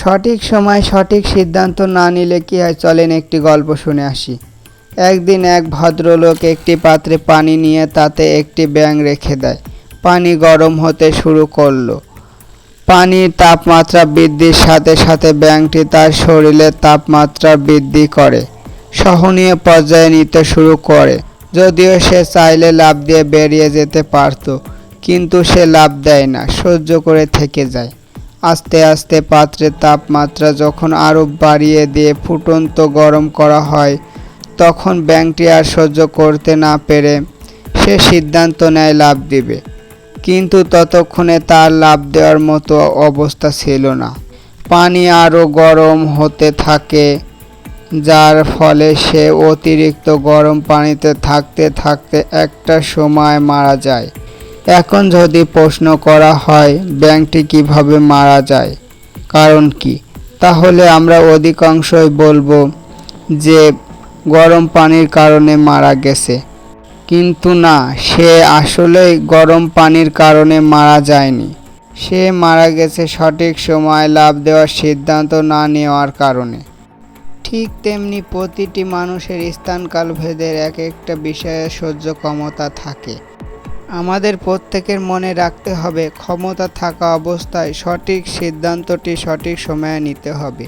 সঠিক সময় সঠিক সিদ্ধান্ত না নিলে কি হয়? চলেন একটি গল্প শুনে আসি। একদিন এক ভদ্রলোক একটি পাত্রে পানি নিয়ে তাতে একটি ব্যাঙ রেখে দেয়। পানি গরম হতে শুরু করল। পানির তাপমাত্রা বৃদ্ধির সাথে সাথে ব্যাঙটি তার শরীরের তাপমাত্রা বৃদ্ধি করে। সহনীয় পর্যায়ে নিতে শুরু করে। যদিও সে চাইলে লাভ দিয়ে বেরিয়ে যেতে পারত, কিন্তু সে লাভ দেয় না, সহ্য করে থেকে যায়। আস্তে আস্তে পাত্রের তাপমাত্রা যখন আরও বাড়িয়ে দিয়ে ফুটন্ত গরম করা হয়, তখন ব্যাংকটি আর সহ্য করতে না পেরে সে সিদ্ধান্ত নেয় লাভ দিবে। কিন্তু ততক্ষণে তার লাভ দেওয়ার মতো অবস্থা ছিল না। পানি আরও গরম হতে থাকে, যার ফলে সে অতিরিক্ত গরম পানিতে থাকতে থাকতে একটা সময় মারা যায়। এখন যদি প্রশ্ন করা হয়, ব্যাংকটি কীভাবে মারা যায়? কারণ কি? তাহলে আমরা অধিকাংশই বলব যে, গরম পানির কারণে মারা গেছে। কিন্তু না, সে আসলেই গরম পানির কারণে মারা যায়নি। সে মারা গেছে সঠিক সময় লাভ দেওয়ার সিদ্ধান্ত না নেওয়ার কারণে। ঠিক তেমনি প্রতিটি মানুষের স্থানকাল ভেদের এক একটা বিষয়ে সহ্য ক্ষমতা থাকে। আমাদের প্রত্যেকের মনে রাখতে হবে, ক্ষমতা থাকা অবস্থায় সঠিক সিদ্ধান্তটি সঠিক সময়ে নিতে হবে।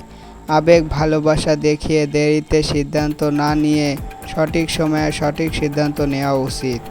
আবেগ, ভালোবাসা দেখিয়ে দেরিতে সিদ্ধান্ত না নিয়ে সঠিক সময়ে সঠিক সিদ্ধান্ত নেওয়া উচিত।